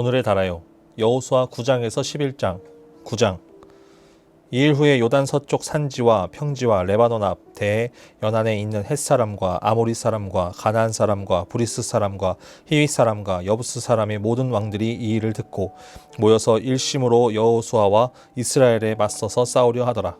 오늘의 달아요. 여호수아 9장에서 11장 9장 이 일 후에 요단 서쪽 산지와 평지와 레바논 앞 대해 연안에 있는 헷 사람과 아모리 사람과 가나안 사람과 브리스 사람과 히윗 사람과 여부스 사람의 모든 왕들이 이 일을 듣고 모여서 일심으로 여호수아와 이스라엘에 맞서서 싸우려 하더라.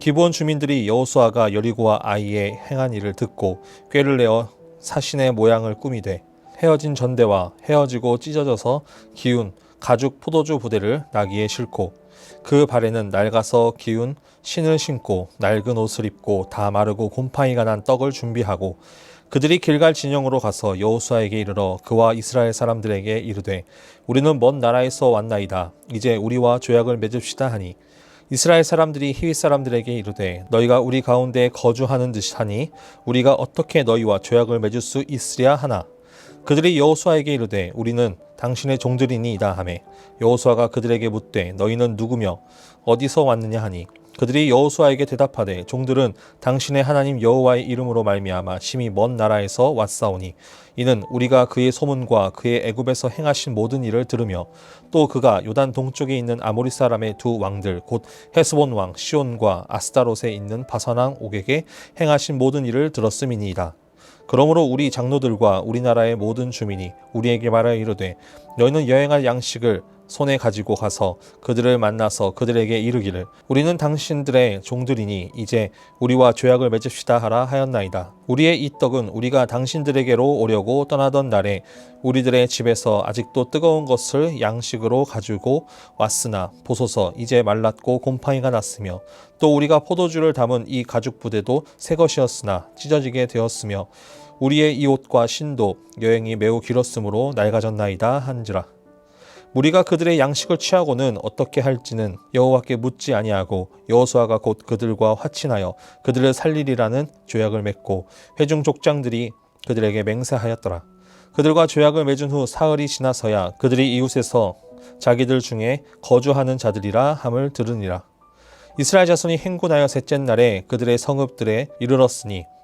기브온 주민들이 여호수아가 여리고와 아이의 행한 일을 듣고 꾀를 내어 사신의 모양을 꾸미되 헤어진 전대와 헤어지고 찢어져서 기운 가죽 포도주 부대를 나귀에 싣고 그 발에는 낡아서 기운 신을 신고 낡은 옷을 입고 다 마르고 곰팡이가 난 떡을 준비하고 그들이 길갈 진영으로 가서 여호수아에게 이르러 그와 이스라엘 사람들에게 이르되 우리는 먼 나라에서 왔나이다. 이제 우리와 조약을 맺읍시다 하니 이스라엘 사람들이 히윗 사람들에게 이르되 너희가 우리 가운데 거주하는 듯하니 우리가 어떻게 너희와 조약을 맺을 수 있으랴 하나 그들이 여호수아에게 이르되 우리는 당신의 종들이니이다 하매 여호수아가 그들에게 묻되 너희는 누구며 어디서 왔느냐 하니 그들이 여호수아에게 대답하되 종들은 당신의 하나님 여호와의 이름으로 말미암아 심히 먼 나라에서 왔사오니 이는 우리가 그의 소문과 그의 애굽에서 행하신 모든 일을 들으며 또 그가 요단 동쪽에 있는 아모리 사람의 두 왕들 곧 헤스본 왕 시온과 아스타롯에 있는 바산 왕 옥에게 행하신 모든 일을 들었음이니이다. 그러므로 우리 장로들과 우리나라의 모든 주민이 우리에게 말하여 이르되 너희는 여행할 양식을 손에 가지고 가서 그들을 만나서 그들에게 이르기를 우리는 당신들의 종들이니 이제 우리와 조약을 맺읍시다 하라 하였나이다. 우리의 이 떡은 우리가 당신들에게로 오려고 떠나던 날에 우리들의 집에서 아직도 뜨거운 것을 양식으로 가지고 왔으나 보소서 이제 말랐고 곰팡이가 났으며 또 우리가 포도주를 담은 이 가죽 부대도 새 것이었으나 찢어지게 되었으며 우리의 이 옷과 신도 여행이 매우 길었으므로 낡아졌나이다 한지라. 무리가 그들의 양식을 취하고는 어떻게 할지는 여호와께 묻지 아니하고 여호수아가 곧 그들과 화친하여 그들을 살리리라는 조약을 맺고 회중 족장들이 그들에게 맹세하였더라. 그들과 조약을 맺은 후 사흘이 지나서야 그들이 이웃에서 자기들 중에 거주하는 자들이라 함을 들으니라. 이스라엘 자손이 행군하여 셋째 날에 그들의 성읍들에 이르렀으니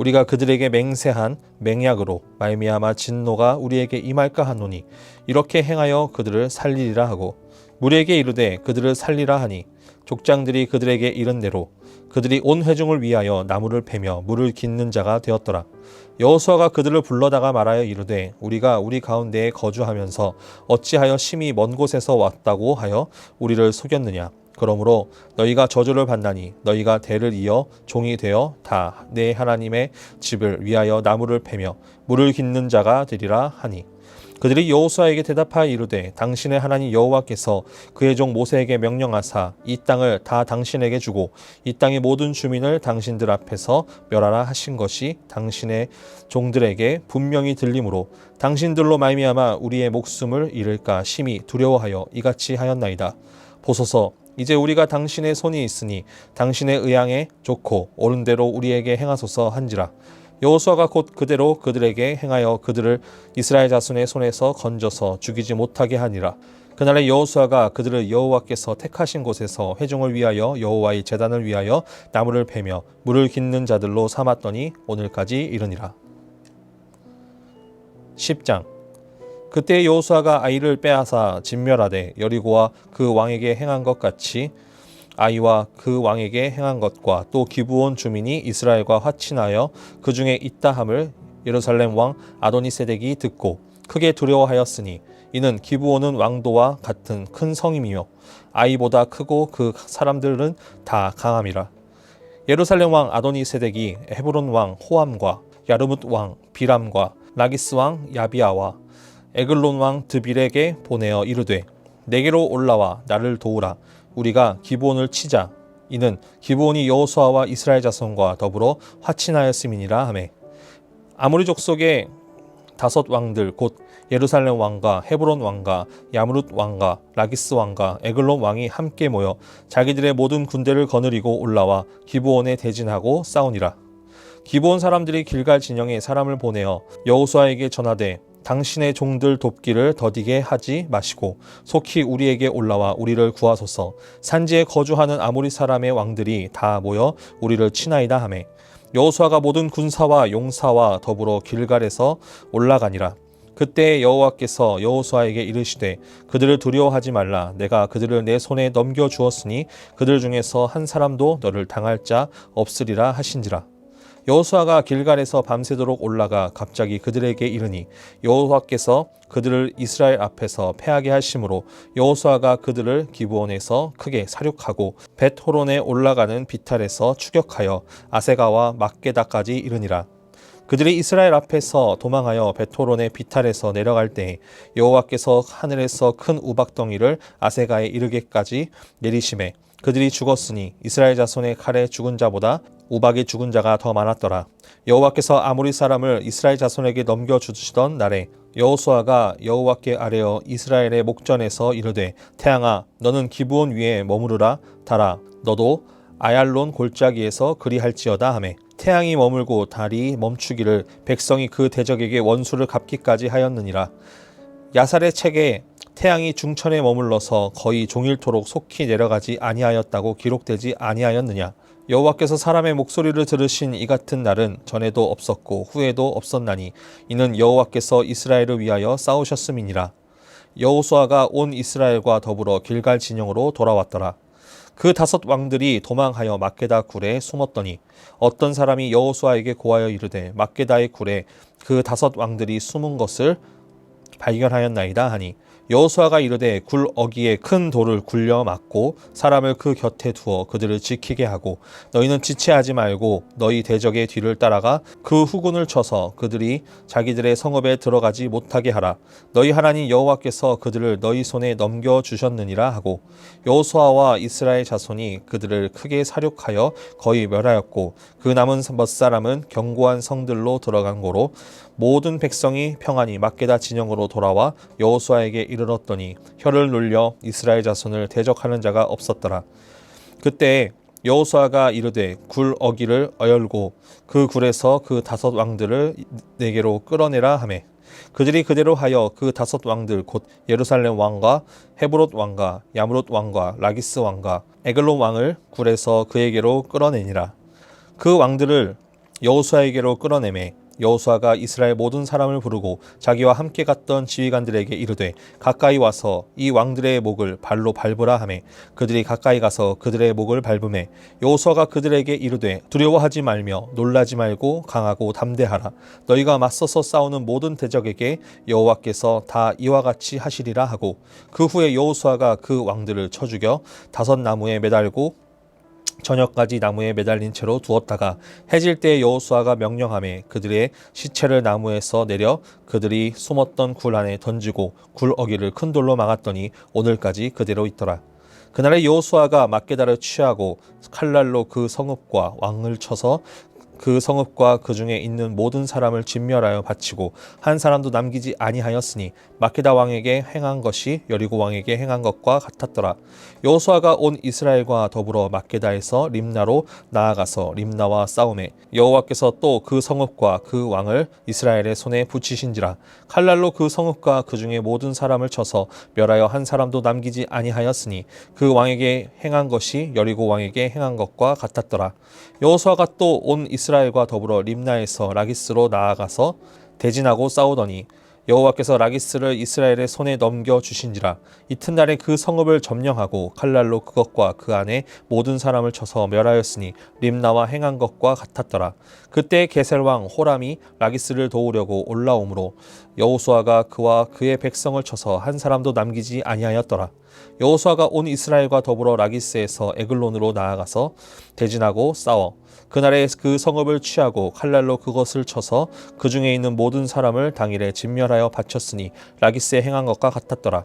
우리가 그들에게 맹세한 맹약으로 말미암아 진노가 우리에게 임할까 하노니 이렇게 행하여 그들을 살리리라 하고 무리에게 이르되 그들을 살리라 하니 족장들이 그들에게 이른 대로 그들이 온 회중을 위하여 나무를 패며 물을 깃는 자가 되었더라. 여호수아가 그들을 불러다가 말하여 이르되 우리가 우리 가운데에 거주하면서 어찌하여 심히 먼 곳에서 왔다고 하여 우리를 속였느냐 그러므로 너희가 저주를 받나니 너희가 대를 이어 종이 되어 다 내 하나님의 집을 위하여 나무를 패며 물을 깃는 자가 되리라 하니. 그들이 여호수아에게 대답하여 이르되 당신의 하나님 여호와께서 그의 종 모세에게 명령하사 이 땅을 다 당신에게 주고 이 땅의 모든 주민을 당신들 앞에서 멸하라 하신 것이 당신의 종들에게 분명히 들림으로 당신들로 말미암아 우리의 목숨을 잃을까 심히 두려워하여 이같이 하였나이다. 보소서 이제 우리가 당신의 손이 있으니 당신의 의향에 좋고 옳은 대로 우리에게 행하소서 한지라 여호수아가 곧 그대로 그들에게 행하여 그들을 이스라엘 자손의 손에서 건져서 죽이지 못하게 하니라. 그날에 여호수아가 그들을 여호와께서 택하신 곳에서 회중을 위하여 여호와의 제단을 위하여 나무를 베며 물을 깃는 자들로 삼았더니 오늘까지 이르니라. 10장 그때 여호수아가 아이를 빼앗아 진멸하되 여리고와 그 왕에게 행한 것 같이 아이와 그 왕에게 행한 것과 또 기브온 주민이 이스라엘과 화친하여 그 중에 있다함을 예루살렘 왕 아도니세덱이 듣고 크게 두려워하였으니 이는 기브온은 왕도와 같은 큰 성임이요. 아이보다 크고 그 사람들은 다 강함이라. 예루살렘 왕 아도니세덱이 헤브론 왕 호암과 야르뭇 왕 비람과 라기스 왕 야비아와 에글론 왕 드빌에게 보내어 이르되 내게로 올라와 나를 도우라. 우리가 기브온을 치자. 이는 기브온이 여호수아와 이스라엘 자손과 더불어 화친하였음이니라 하매. 아모리 족속의 다섯 왕들 곧 예루살렘 왕과 헤브론 왕과 야무룻 왕과 라기스 왕과 에글론 왕이 함께 모여 자기들의 모든 군대를 거느리고 올라와 기브온에 대진하고 싸우니라. 기브온 사람들이 길갈 진영에 사람을 보내어 여호수아에게 전하되 당신의 종들 돕기를 더디게 하지 마시고 속히 우리에게 올라와 우리를 구하소서. 산지에 거주하는 아모리 사람의 왕들이 다 모여 우리를 치나이다 하매 여호수아가 모든 군사와 용사와 더불어 길갈에서 올라가니라. 그때 여호와께서 여호수아에게 이르시되 그들을 두려워하지 말라. 내가 그들을 내 손에 넘겨 주었으니 그들 중에서 한 사람도 너를 당할 자 없으리라 하신지라 여호수아가 길갈에서 밤새도록 올라가 갑자기 그들에게 이르니 여호와께서 그들을 이스라엘 앞에서 패하게 하심으로 여호수아가 그들을 기브온에서 크게 사륙하고 벳호론에 올라가는 비탈에서 추격하여 아세가와 막게다까지 이르니라. 그들이 이스라엘 앞에서 도망하여 베토론의 비탈에서 내려갈 때 여호와께서 하늘에서 큰 우박덩이를 아세가에 이르게까지 내리심에 그들이 죽었으니 이스라엘 자손의 칼에 죽은 자보다 우박의 죽은 자가 더 많았더라. 여호와께서 아모리 사람을 이스라엘 자손에게 넘겨 주시던 날에 여호수아가 여호와께 아뢰어 이스라엘의 목전에서 이르되 태양아 너는 기브온 위에 머무르라 달아 너도 아얄론 골짜기에서 그리할지어다 하매 태양이 머물고 달이 멈추기를 백성이 그 대적에게 원수를 갚기까지 하였느니라 야살의 책에 태양이 중천에 머물러서 거의 종일토록 속히 내려가지 아니하였다고 기록되지 아니하였느냐? 여호와께서 사람의 목소리를 들으신 이 같은 날은 전에도 없었고 후에도 없었나니 이는 여호와께서 이스라엘을 위하여 싸우셨음이니라. 여호수아가 온 이스라엘과 더불어 길갈 진영으로 돌아왔더라. 그 다섯 왕들이 도망하여 막게다 굴에 숨었더니 어떤 사람이 여호수아에게 고하여 이르되 막게다의 굴에 그 다섯 왕들이 숨은 것을 발견하였나이다 하니 여호수아가 이르되 굴 어기에 큰 돌을 굴려 막고 사람을 그 곁에 두어 그들을 지키게 하고 너희는 지체하지 말고 너희 대적의 뒤를 따라가 그 후군을 쳐서 그들이 자기들의 성읍에 들어가지 못하게 하라. 너희 하나님 여호와께서 그들을 너희 손에 넘겨 주셨느니라 하고 여호수아와 이스라엘 자손이 그들을 크게 사륙하여 거의 멸하였고 그 남은 몇 사람은 견고한 성들로 들어간 고로 모든 백성이 평안히 막게다 진영으로 돌아와 여호수아에게 이르 렀더니 혀를 눌려 이스라엘 자손을 대적하는 자가 없었더라. 그때 여호수아가 이르되 굴 어기를 어열고 그 굴에서 그 다섯 왕들을 내게로 끌어내라 하매 그들이 그대로 하여 그 다섯 왕들 곧 예루살렘 왕과 헤브롯 왕과 야무롯 왕과 라기스 왕과 에글론 왕을 굴에서 그에게로 끌어내니라 그 왕들을 여호수아에게로 끌어내매 여호수아가 이스라엘 모든 사람을 부르고 자기와 함께 갔던 지휘관들에게 이르되 가까이 와서 이 왕들의 목을 발로 밟으라 하매. 그들이 가까이 가서 그들의 목을 밟음에 여호수아가 그들에게 이르되 두려워하지 말며 놀라지 말고 강하고 담대하라. 너희가 맞서서 싸우는 모든 대적에게 여호와께서 다 이와 같이 하시리라 하고 그 후에 여호수아가 그 왕들을 쳐 죽여 다섯 나무에 매달고 저녁까지 나무에 매달린 채로 두었다가 해질 때 여호수아가 명령함에 그들의 시체를 나무에서 내려 그들이 숨었던 굴 안에 던지고 굴 어기를 큰 돌로 막았더니 오늘까지 그대로 있더라. 그날에 여호수아가 막게다를 취하고 칼날로 그 성읍과 왕을 쳐서 그 성읍과 그 중에 있는 모든 사람을 진멸하여 바치고 한 사람도 남기지 아니하였으니 마케다 왕에게 행한 것이 여리고 왕에게 행한 것과 같았더라. 여호수아가 온 이스라엘과 더불어 마케다에서 림나로 나아가서 림나와 싸움에 여호와께서 또 그 성읍과 그 왕을 이스라엘의 손에 붙이신지라 칼날로 그 성읍과 그 중에 모든 사람을 쳐서 멸하여 한 사람도 남기지 아니하였으니 그 왕에게 행한 것이 여리고 왕에게 행한 것과 같았더라. 여호수아가 또 온 이스라엘 과 더불어 림나에서 라기스로 나아가서 대진하고 싸우더니 여호와께서 라기스를 이스라엘의 손에 넘겨 주신지라 이튿날에 그 성읍을 점령하고 칼날로 그것과 그 안에 모든 사람을 쳐서 멸하였으니 림나와 행한 것과 같았더라. 그때 게셀 왕 호람이 라기스를 도우려고 올라오므로 여호수아가 그와 그의 백성을 쳐서 한 사람도 남기지 아니하였더라. 여호수아가 온 이스라엘과 더불어 라기스에서 에글론으로 나아가서 대진하고 싸워 그날에 그 성읍을 취하고 칼날로 그것을 쳐서 그 중에 있는 모든 사람을 당일에 진멸하여 바쳤으니 라기스에 행한 것과 같았더라.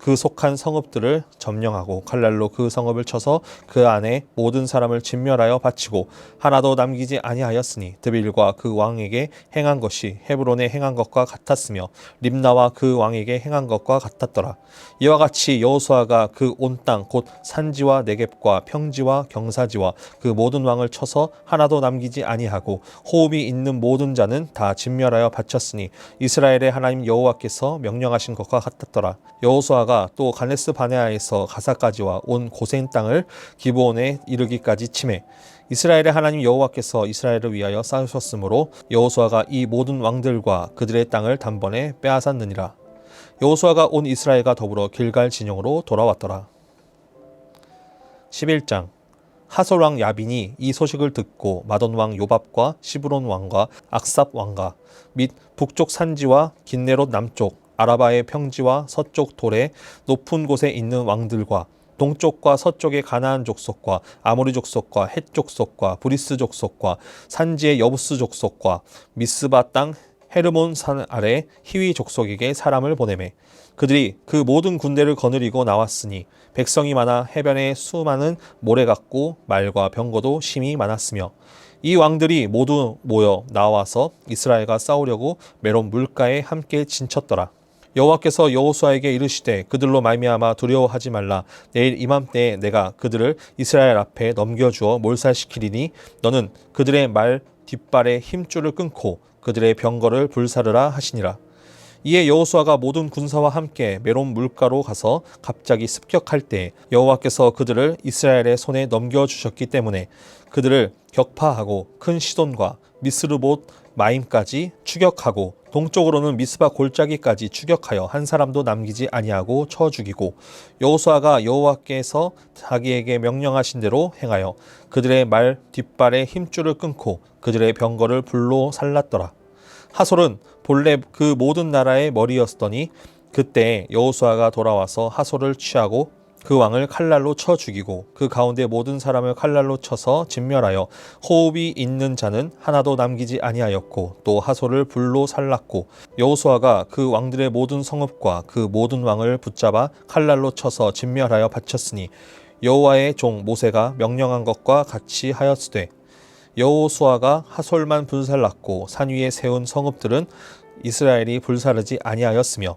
그 속한 성읍들을 점령하고 칼날로 그 성읍을 쳐서 그 안에 모든 사람을 진멸하여 바치고 하나도 남기지 아니하였으니 드빌과 그 왕에게 행한 것이 헤브론에 행한 것과 같았으며 림나와 그 왕에게 행한 것과 같았더라. 이와 같이 여호수아가 그 온 땅 곧 산지와 네겝과 평지와 경사지와 그 모든 왕을 쳐서 하나도 남기지 아니하고 호흡이 있는 모든 자는 다 진멸하여 바쳤으니 이스라엘의 하나님 여호와께서 명령하신 것과 같았더라. 여 호수아가 또 가네스 바네아에서 가사까지와 온 고센 땅을 기브온에 이르기까지 침해 이스라엘의 하나님 여호와께서 이스라엘을 위하여 싸우셨으므로 여호수아가 이 모든 왕들과 그들의 땅을 단번에 빼앗았느니라. 여호수아가 온 이스라엘과 더불어 길갈 진영으로 돌아왔더라. 11장 하솔 왕 야빈이 이 소식을 듣고 마돈 왕 요밥과 시브론 왕과 악삽 왕과 및 북쪽 산지와 긴네롯 남쪽 아라바의 평지와 서쪽 돌의 높은 곳에 있는 왕들과 동쪽과 서쪽의 가나안 족속과 아모리 족속과 헷 족속과 브리스 족속과 산지의 여부스 족속과 미스바 땅 헤르몬 산 아래 히위 족속에게 사람을 보내매 그들이 그 모든 군대를 거느리고 나왔으니 백성이 많아 해변에 수많은 모래 같고 말과 병거도 심히 많았으며 이 왕들이 모두 모여 나와서 이스라엘과 싸우려고 메론 물가에 함께 진쳤더라. 여호와께서 여호수아에게 이르시되 그들로 말미암아 두려워하지 말라. 내일 이맘때에 내가 그들을 이스라엘 앞에 넘겨주어 몰살시키리니 너는 그들의 말 뒷발의 힘줄을 끊고 그들의 병거를 불사르라 하시니라. 이에 여호수아가 모든 군사와 함께 메론 물가로 가서 갑자기 습격할 때 여호와께서 그들을 이스라엘의 손에 넘겨 주셨기 때문에 그들을 격파하고 큰 시돈과 미스르봇 마임까지 추격하고 동쪽으로는 미스바 골짜기까지 추격하여 한 사람도 남기지 아니하고 쳐 죽이고 여호수아가 여호와께서 자기에게 명령하신 대로 행하여 그들의 말 뒷발의 힘줄을 끊고 그들의 병거를 불로 살랐더라. 하솔은 본래 그 모든 나라의 머리였더니 그때 여호수아가 돌아와서 하솔을 취하고 그 왕을 칼날로 쳐 죽이고 그 가운데 모든 사람을 칼날로 쳐서 진멸하여 호흡이 있는 자는 하나도 남기지 아니하였고 또 하솔을 불로 살랐고 여호수아가 그 왕들의 모든 성읍과 그 모든 왕을 붙잡아 칼날로 쳐서 진멸하여 바쳤으니 여호와의 종 모세가 명령한 것과 같이 하였으되 여호수아가 하솔만 불살랐고 산 위에 세운 성읍들은 이스라엘이 불사르지 아니하였으며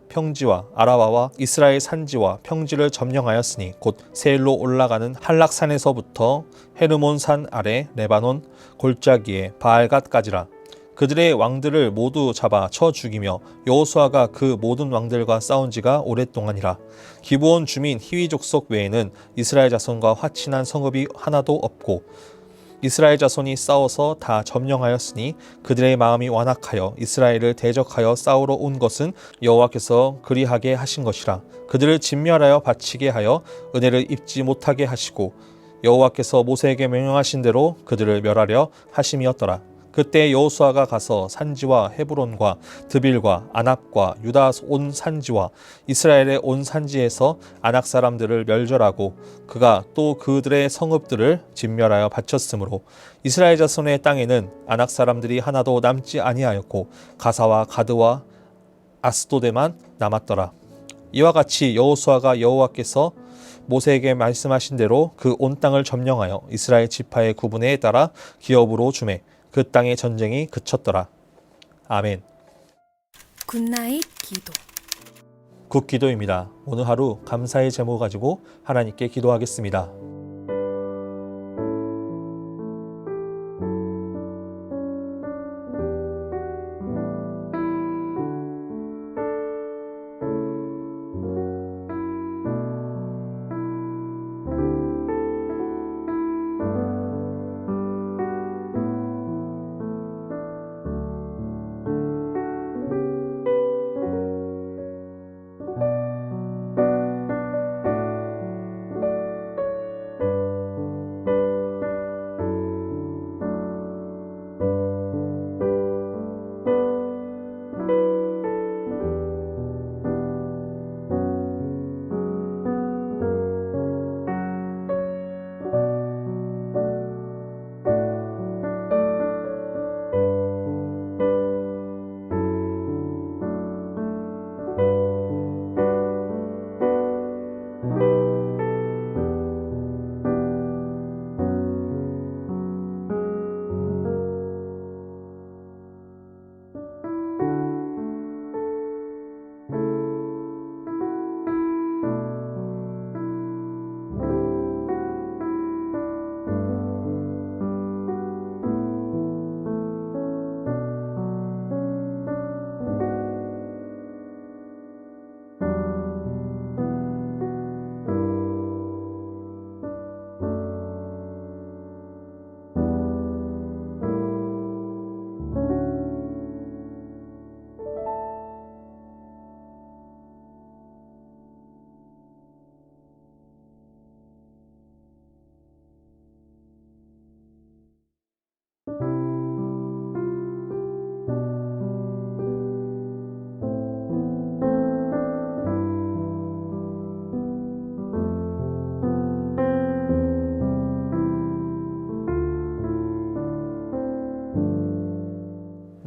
평지와 아라바와 이스라엘 산지와 평지를 점령하였으니 곧 세일로 올라가는 한락산에서부터 헤르몬 산 아래 레바논 골짜기에 바알갓까지라. 그들의 왕들을 모두 잡아 쳐 죽이며 여호수아가 그 모든 왕들과 싸운 지가 오랫동안이라. 기브온 주민 히위 족속 외에는 이스라엘 자손과 화친한 성읍이 하나도 없고 이스라엘 자손이 싸워서 다 점령하였으니 그들의 마음이 완악하여 이스라엘을 대적하여 싸우러 온 것은 여호와께서 그리하게 하신 것이라. 그들을 진멸하여 바치게 하여 은혜를 입지 못하게 하시고 여호와께서 모세에게 명령하신 대로 그들을 멸하려 하심이었더라 그때 여호수아가 가서 산지와 헤브론과 드빌과 아납과 유다 온 산지와 이스라엘의 온 산지에서 아낙 사람들을 멸절하고 그가 또 그들의 성읍들을 진멸하여 바쳤으므로 이스라엘 자손의 땅에는 아낙 사람들이 하나도 남지 아니하였고 가사와 가드와 아스도데만 남았더라. 이와 같이 여호수아가 여호와께서 모세에게 말씀하신 대로 그 온 땅을 점령하여 이스라엘 지파의 구분에 따라 기업으로 주매 그 땅의 전쟁이 그쳤더라. 아멘. 굿나잇 기도. 굿 기도입니다. 오늘 하루 감사의 제목 가지고 하나님께 기도하겠습니다.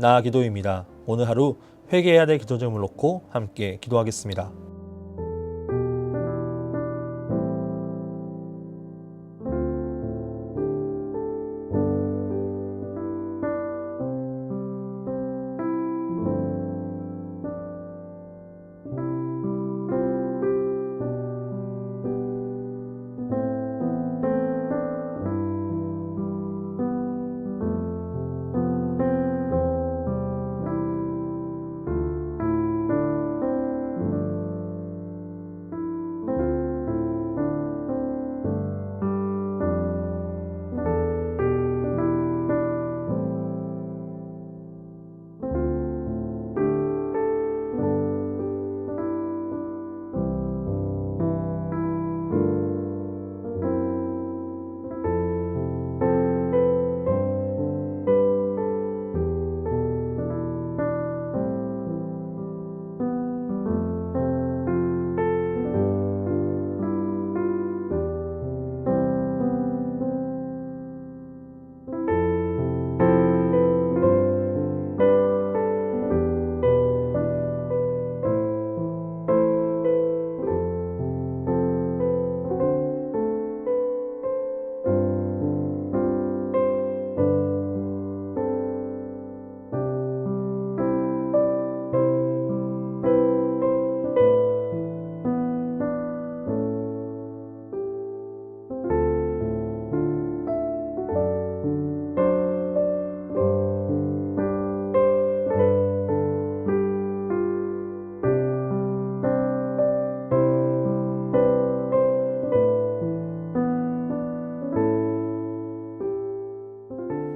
나 기도입니다. 오늘 하루 회개해야 될 기도 점을 놓고 함께 기도하겠습니다.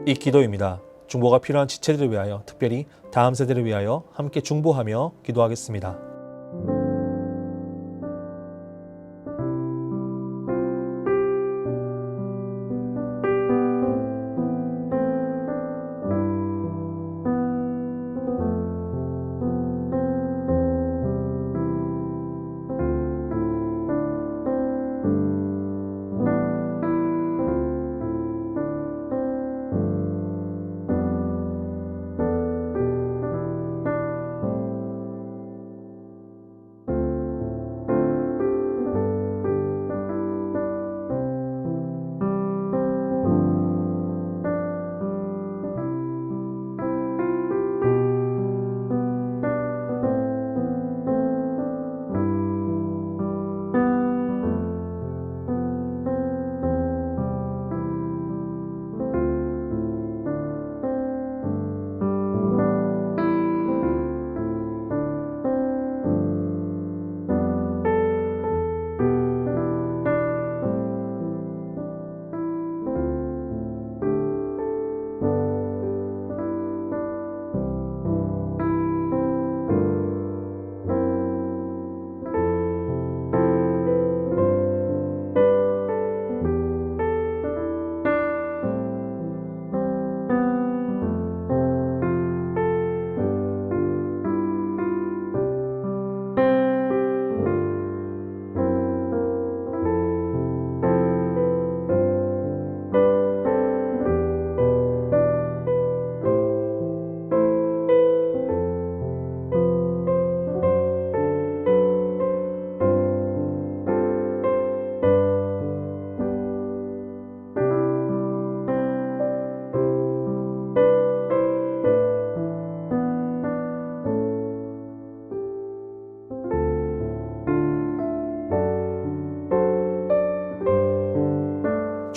굿나잇 기도입니다. 중보가 필요한 지체들을 위하여 특별히 다음 세대를 위하여 함께 중보하며 기도하겠습니다.